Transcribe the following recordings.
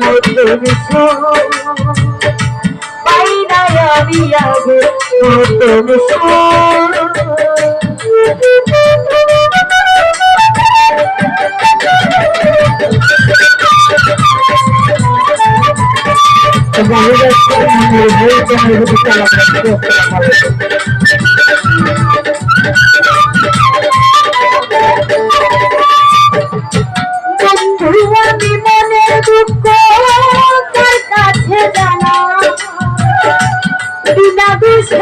মতন পাই না আমি আগে মতন বন্ধু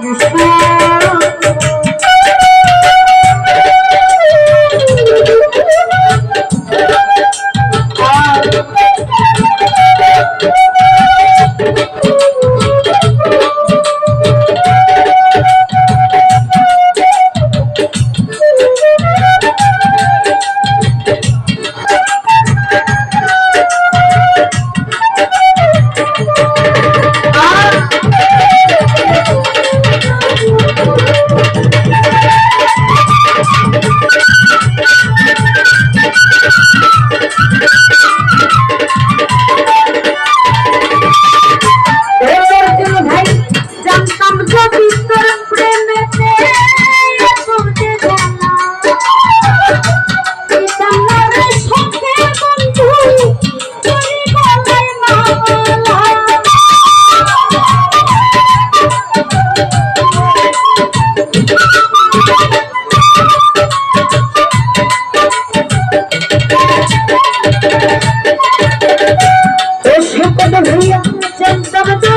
todos por Yeah.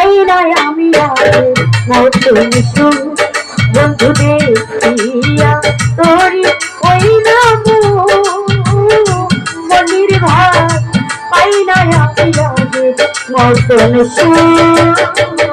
পাই নাই আমি নতুন বন্ধু দেখিয়া তোরি ওই নাম মনির ভাত পাই নাই আমি নতুন সুর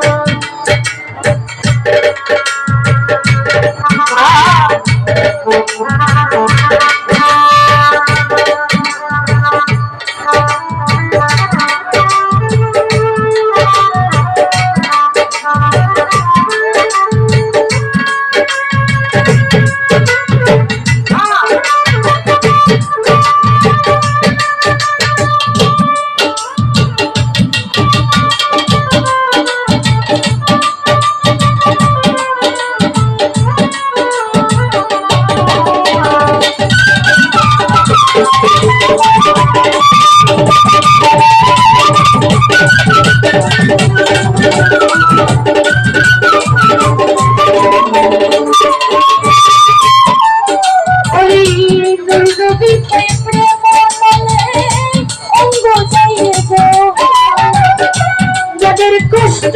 দুর্গবিতে প্রেম যাদের কষ্ট